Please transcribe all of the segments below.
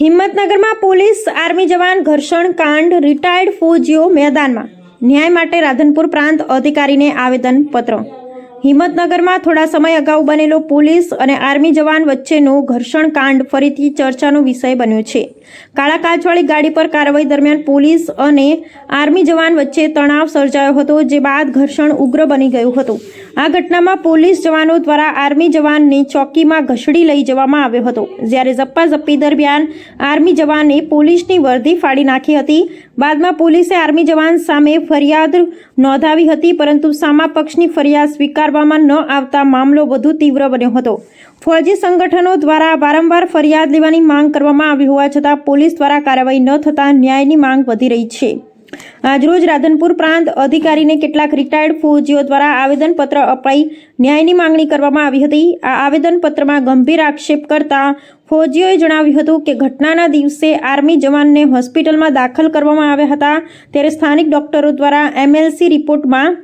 હિંમતનગરમાં police, army જવાન, ઘર્ષણ કાંડ, retired ફોજીઓ મેદાનમાં. ન્યાય માટે રાધનપુર પ્રાંત અધિકારીને આવેદન પત્ર હિંમતનગરમાં થોડા સમય અગાઉ બનેલો પોલીસ અને આર્મી જવાન વચ્ચેનો ઘર્ષણ કાંડ ફરીથી ચર્ચાનો વિષય બન્યો છે. કાળા કાચવાળી ગાડી પર કાર્યવાહી દરમિયાન પોલીસ અને આર્મી જવાન વચ્ચે તણાવ સર્જાયો હતો, જે બાદ ઘર્ષણ ઉગ્ર બની ગયું હતું. આ ઘટનામાં પોલીસ જવાનો દ્વારા આર્મી જવાનને ચોકીમાં ઘસડી લઈ જવામાં આવ્યો હતો. જ્યારે ઝપ્પાઝપ્પી દરમિયાન આર્મી જવાને પોલીસની વર્દી ફાડી નાખી હતી. બાદમાં પોલીસે આર્મી જવાન સામે ફરિયાદ નોંધાવી હતી, પરંતુ સામા પક્ષની ફરિયાદ સ્વીકારવામાં ન આવતા મામલો વધુ તીવ્ર બન્યો હતો. ફૌજી સંગઠનો દ્વારા વારંવાર ફરિયાદ લેવાની માંગ કરવામાં આવી હોવા છતાં પોલીસ દ્વારા કાર્યવાહી ન થતાં ન્યાયની માંગ વધી રહી છે. આજરોજ રાધનપુર પ્રાંત અધિકારીને કેટલાક રિટાયર્ડ ફૌજીઓ દ્વારા આવેદનપત્ર અપાઈ ન્યાયની માંગણી કરવામાં આવી હતી. આ આવેદનપત્રમાં ગંભીર આક્ષેપ કરતા ફૌજીઓએ જણાવ્યું હતું કે ઘટનાના દિવસે આર્મી જવાનને હોસ્પિટલમાં દાખલ કરવામાં આવ્યા હતા. ત્યારે સ્થાનિક ડોક્ટરો દ્વારા એમએલસી રિપોર્ટમાં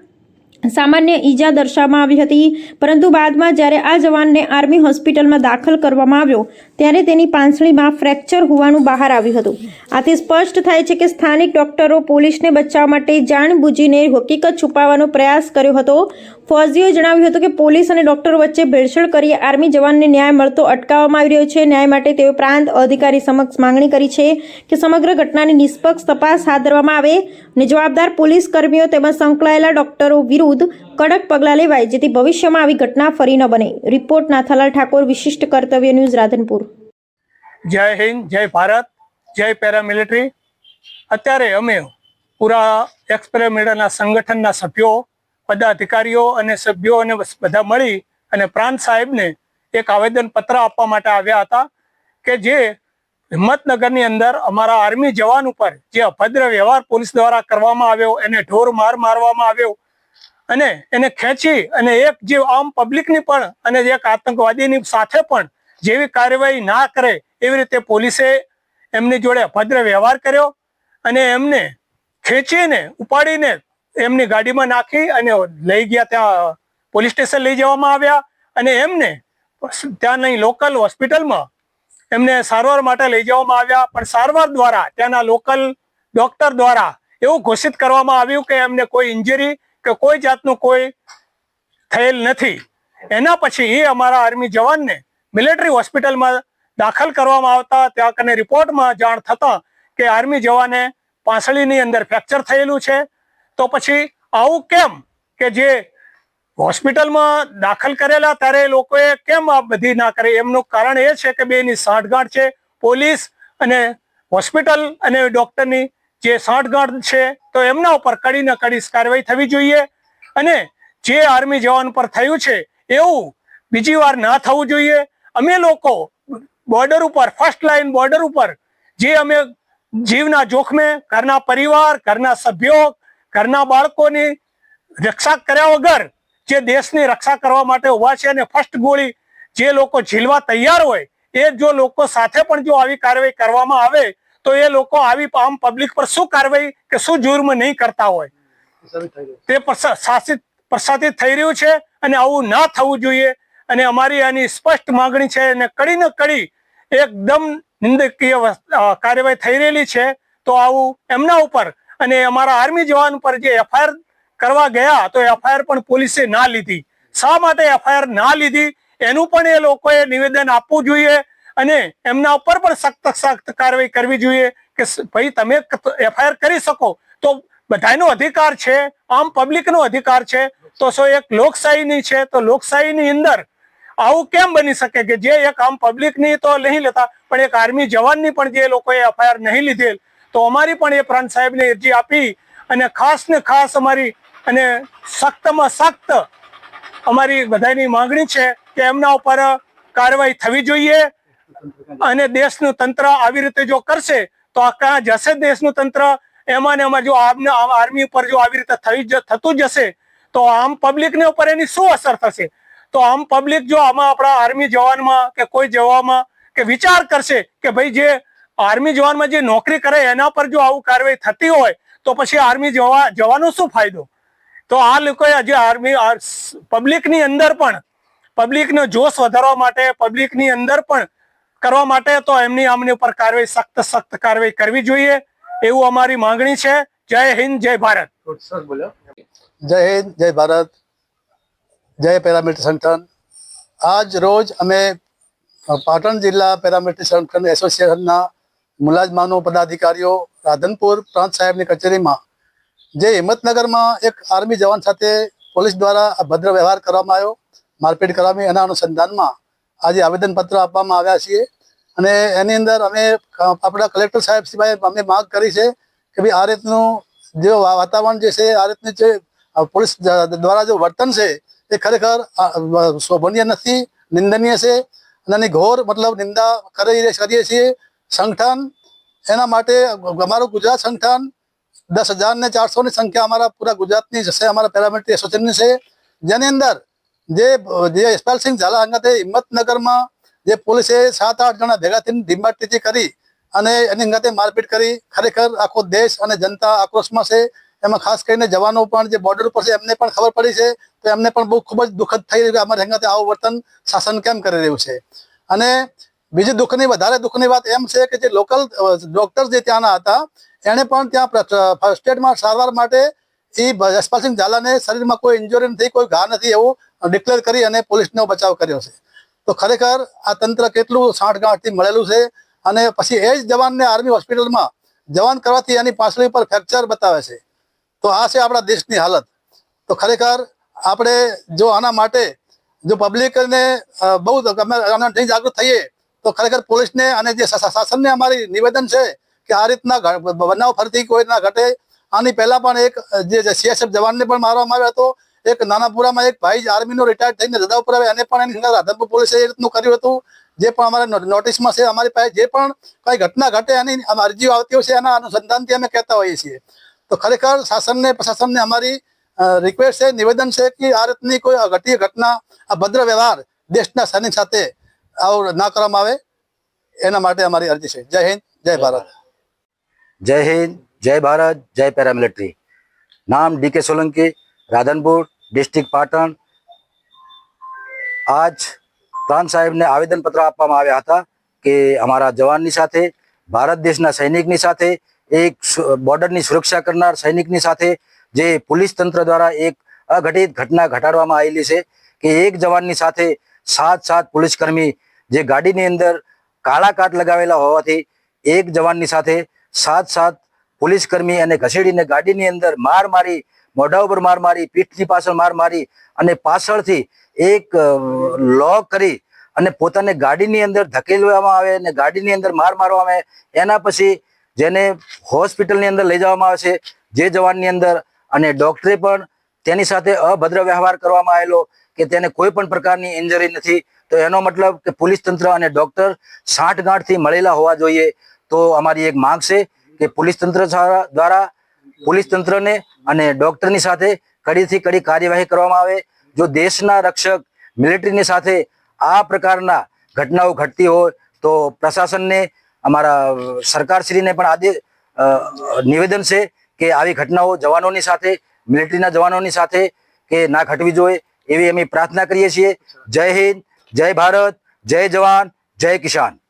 સામાન્ય ઈજા દર્શાવવામાં આવી હતી. પરંતુ બાદમાં જ્યારે આ જવાનને આર્મી હોસ્પિટલમાં દાખલ કરવામાં આવ્યો, ત્યારે તેની પાંસળીમાં ફ્રેક્ચર હોવાનું બહાર આવ્યું હતું. આથી સ્પષ્ટ થાય છે કે સ્થાનિક ડોક્ટરો પોલીસને બચાવવા માટે જાણબૂજીને હકીકત છુપાવવાનો પ્રયાસ કર્યો હતો. ફૌજીઓએ જણાવ્યું હતું કે પોલીસ અને ડોક્ટરો વચ્ચે ભેળસેળ કરી આર્મી જવાનને ન્યાય મળતો અટકાવવામાં આવી રહ્યો છે. ન્યાય માટે તેઓ પ્રાંત અધિકારી સમક્ષ માંગણી કરી છે કે સમગ્ર ઘટનાની નિષ્પક્ષ તપાસ હાથ ધરવામાં આવે. અને જવાબદાર પોલીસ કર્મીઓ તેમજ સંકળાયેલા ડોક્ટરો વિરુદ્ધ કડક પગલાં લેવાય, જેથી ભવિષ્યમાં આવી ઘટના ફરી ન બને. રિપોર્ટ નાથાલાલ ઠાકોર, વિશિષ્ટ કર્તવ્ય ન્યૂઝ રાધનપુર. જય હિન્દ, જય ભારત, જય પેરામિલિટરી. અત્યારે અમે પૂરા એક્સપેરામિટરના સંગઠનના સભ્યો, પદાધિકારીઓ અને સભ્યો અને બધા મળી અને પ્રાંત સાહેબને એક આવેદન પત્ર આપવા માટે આવ્યા હતા કે જે હિંમતનગરની અંદર અમારા આર્મી જવાન ઉપર જે અભદ્ર વ્યવહાર પોલીસ દ્વારા કરવામાં આવ્યો, એને ઢોર માર મારવામાં આવ્યો અને એને ખેંચી અને એક જે આમ પબ્લિકની પણ અને એક આતંકવાદીની સાથે પણ જેવી કાર્યવાહી ના કરે એવી રીતે પોલીસે એમની જોડે અભદ્ર વ્યવહાર કર્યો અને એમને ખેંચીને, ઉપાડીને એમની ગાડીમાં નાખી અને લઈ ગયા ત્યાં પોલીસ સ્ટેશન લઈ જવામાં આવ્યા અને એમને ત્યાંની લોકલ હોસ્પિટલમાં એમને સારવાર માટે લઈ જવામાં આવ્યા. પણ સારવાર દ્વારા ત્યાંના લોકલ ડોક્ટર દ્વારા એવું ઘોષિત કરવામાં આવ્યું કે એમને કોઈ ઇન્જરી કે કોઈ જાતનું કોઈ થયેલ નથી. એના પછી એ અમારા આર્મી જવાનને મિલિટરી હોસ્પિટલમાં દાખલ કરવામાં આવતા, ત્યાં કને રિપોર્ટમાં જાણ થતાં કે આર્મી જવાને પાંસળીની અંદર ફ્રેક્ચર થયેલું છે. તો પછી આવું કેમ કે જે હોસ્પિટલમાં દાખલ કરેલા ત્યારે લોકોએ કેમ આ બધી ના કરે? એમનું કારણ એ છે કે બેની સાંઠગાંઠ છે. પોલીસ અને હોસ્પિટલ અને ડોક્ટરની જે સાંઠગાંઠ છે, તો એમના ઉપર કડીને કડી કાર્યવાહી થવી જોઈએ. અને જે આર્મી જવાન પર થયું છે, એવું બીજી વાર ના થવું જોઈએ. અમે લોકો બોર્ડર ઉપર, ફર્સ્ટ લાઈન બોર્ડર ઉપર જે અમે જીવના જોખમે ઘરના પરિવાર, ઘરના સભ્યો, ઘરના બાળકોની રક્ષા કર્યા વગર જે દેશની રક્ષા કરવા માટે ઊભા છે અને ફર્સ્ટ ગોળી જે લોકો ઝીલવા તૈયાર હોય, એ જો લોકો સાથે પણ જો આવી કાર્યવાહી કરવામાં આવે તો એ લોકો આવી આમ પબ્લિક પર શું કાર્યવાહી કે શું જુર્મ નહીં કરતા હોય? તે શાસિત પ્રસાદિત થઈ રહ્યું છે અને આવું ના થવું જોઈએ. અને અમારી આની સ્પષ્ટ માંગણી છે અને કડી ને કડી એકદમ નિંદકીય કાર્યવાહી થઈ રહેલી છે. તો આવું એમના ઉપર અને અમારા આર્મી જવાન ઉપર જે એફઆઈઆર કરવા ગયા તો એફઆઈઆર પણ પોલીસે ના લીધી. શા માટે એફઆઈઆર ના લીધી? એનું પણ એ લોકોએ નિવેદન આપવું જોઈએ. અને એમના ઉપર પણ સખ્ત સખ્ત કાર્યવાહી કરવી જોઈએ કે ભાઈ, તમે એફઆઈઆર કરી શકો. તો બધાનો અધિકાર છે, આમ પબ્લિકનો અધિકાર છે, તો શું એક લોકશાહીની છે, તો લોકશાહીની અંદર આવું કેમ બની શકે કે જે એક આમ પબ્લિકની તો નહીં લેતા, પણ એક આર્મી જવાનની પણ જે લોકોએ એફઆઈઆર નહીં લીધેલ, તો અમારી પણ એ પ્રાંત સાહેબને અરજી આપી અને ખાસ ને ખાસ અમારી અને સખ્તમાં સખ્ત અમારી બધાની માંગણી છે કે એમના ઉપર કાર્યવાહી થવી જોઈએ. અને દેશનું તંત્ર આવી રીતે જો કરશે, તો આ ક્યાં જશે દેશનું તંત્ર? એમાં ને એમાં જો આર્મી ઉપર જો આવી રીતે થઈ થતું જશે, તો આમ પબ્લિકને ઉપર એની શું અસર થશે? તો આમ પબ્લિક જો આમાં આપણા આર્મી જવાનમાં કે કોઈ જવામાં કે વિચાર કરશે કે ભાઈ જે આર્મી જવાનમાં જે નોકરી કરે એના પર જો આવું કાર્યવાહી થતી હોય, તો પછી આર્મી જવા જવાનો શું ફાયદો? તો આ લોકોએ આજે આર્મી પબ્લિકની અંદર પણ પબ્લિકનો જોશ વધારવા માટે પબ્લિકની અંદર પણ કરવા માટે તો એમની આમની ઉપર કાર્યવાહી સખ્ત સખ્ત કાર્યવાહી કરવી જોઈએ એવું અમારી માંગણી છે. જય હિન્દ જય ભારત. જય હિન્દ જય ભારત. જય પેરામિલિટરી સંગઠન. આજ રોજ અમે પાટણ જિલ્લા પેરામિલિટરી સંગઠન એસોસિએશનના મુલાજમાનો પદાધિકારીઓ રાધનપુર પ્રાંત સાહેબની કચેરીમાં જે હિંમતનગરમાં એક આર્મી જવાન સાથે પોલીસ દ્વારા અભદ્ર વ્યવહાર કરવામાં આવ્યો મારપીટ કરવાની એના અનુસંધાનમાં આજે આવેદનપત્ર આપવામાં આવ્યા છીએ. અને એની અંદર અમે આપણા કલેક્ટર સાહેબ સિવાય અમે માંગ કરી છે કે ભાઈ આ રીતનું જે વાતાવરણ જે છે, આ રીતની જે પોલીસ દ્વારા જે વર્તન છે, એ ખરેખર શોભનીય નથી, નિંદનીય છે. અને એની ઘોર મતલબ નિંદા કરી કરીએ છીએ. સંગઠન એના માટે અમારું ગુજરાત સંગઠન દસ હજાર ને ચારસો ની સંખ્યા અમારા પૂરા ગુજરાતની છે. અમારા પેરામિલિટરી એસોસિએશનની છે. જેની અંદર જે જે યશપાલસિંહ ઝાલા અંગતે હિંમતનગરમાં જે પોલીસે સાત આઠ જણા ભેગા થઈને ડીમાટીથી કરી અને એની અંગતે મારપીટ કરી. ખરેખર આખો દેશ અને જનતા આક્રોશમાં છે. એમાં ખાસ કરીને જવાનો પણ જે બોર્ડર ઉપર છે, એમને પણ ખબર પડી છે. તો એમને પણ બહુ ખૂબ જ દુઃખદ થઈ રહ્યું કે અમારી અંગતે આવું વર્તન શાસન કેમ કરી રહ્યું છે? અને બીજી દુઃખની, વધારે દુઃખની વાત એમ છે કે જે લોકલ ડોક્ટર જે ત્યાંના હતા, એણે પણ ત્યાં ફર્સ્ટ એડમાં સારવાર માટે એ યશપાલસિંહ ઝાલાને શરીરમાં કોઈ ઇન્જુરી નથી, કોઈ ઘા નથી એવું ડિક્લેર કરી અને પોલીસનો બચાવ કર્યો છે. તો ખરેખર આ તંત્ર કેટલું સાંઠગાંઠથી મળેલું છે અને પછી એ જ જવાનને આર્મી હોસ્પિટલમાં જવાન કરવાથી એની પાછળી પર ફ્રેક્ચર બતાવે છે. તો આ છે આપણા દેશની હાલત. તો ખરેખર આપણે જો આના માટે જો પબ્લિકને બહુ નહીં જાગૃત થઈએ, તો ખરેખર પોલીસને અને જે શાસનને અમારી નિવેદન છે કે આ રીતના બનાવ ફરતી કોઈ ના ઘટે. આની પહેલા પણ એક જે સીએસએફ જવાનને પણ મારવામાં આવ્યો હતો. એક નાનાપુરામાં એક ભાઈ આર્મીનો રિટાયર્ડ થઈને રજા ઉપર આવે અને પણ એની રાધનપુર પોલીસે એ રીતનું કર્યું હતું. જે પણ અમારે નોટિસમાં છે, અમારી પાસે જે પણ કંઈ ઘટના ઘટે એની અરજીઓ આવતી હોય છે, એના અનુસંધાનથી અમે કહેતા હોઈએ છીએ. તો ખરેખર શાસનને, પ્રશાસનને અમારી રિક્વેસ્ટ છે, નિવેદન છે કે આ રીતની કોઈ અઘટીય ઘટના ભદ્ર વ્યવહાર દેશના સૈનિક સાથે આવું ના કરવામાં આવે. એના માટે અમારી અરજી છે. જય હિન્દ, જય ભારત. જય હિન્દ, જય ભારત, જય પેરામિલિટરી. નામ ડીકે સોલંકી રાધનપુર, ડિસ્ટ્રિક્ટ પાટણ. આજ પ્રાંત સાહેબને આવેદનપત્ર આપવામાં આવ્યા હતા કે અમારા જવાનની સાથે, ભારત દેશના સૈનિકની સાથે, એક બોર્ડરની સુરક્ષા કરનાર સૈનિકની સાથે જે પોલીસ તંત્ર દ્વારા એક અઘટિત ઘટના ઘટાડવામાં આવેલી છે કે એક જવાનની સાથે સાત સાત પોલીસકર્મી જે ગાડીની અંદર કાળા કાટ લગાવેલા હોવાથી એક જવાનની સાથે સાત સાત પોલીસકર્મી અને ઘસેડીને ગાડીની અંદર માર મારી મોઢા ઉપર માર મારી, પીઠની પાછળ માર મારી અને પાછળથી એક લોક કરી અને પોતાને ગાડીની અંદર ધકેલવામાં આવે અને ગાડીની અંદર માર મારવામાં આવે. એના પછી જેને હોસ્પિટલની અંદર લઈ જવામાં આવે છે, જે જવાનની અંદર અને ડોક્ટરે પણ તેની સાથે અભદ્ર વ્યવહાર કરવામાં આવેલો કે તેને કોઈ પણ પ્રકારની ઇન્જરી નથી. તો એનો મતલબ કે પોલીસ તંત્ર અને ડોક્ટર સાંઠગાંઠથી મળેલા હોવા જોઈએ. તો અમારી એક માંગ છે કે પોલીસ તંત્ર દ્વારા પોલીસ તંત્રને અને ડોક્ટરની સાથે કડીથી કડી કાર્યવાહી કરવામાં આવે. જો દેશના રક્ષક મિલિટરીની સાથે આ પ્રકારના ઘટનાઓ ઘટતી હોય, તો પ્રશાસનને, અમારા સરકારશ્રીને પણ આદેશ નિવેદન છે કે આવી ઘટનાઓ જવાનોની સાથે, મિલિટરીના જવાનોની સાથે કે ના ઘટવી જોઈએ એવી અમે પ્રાર્થના કરીએ છીએ. જય હિન્દ, જય ભારત, જય જવાન, જય કિસાન.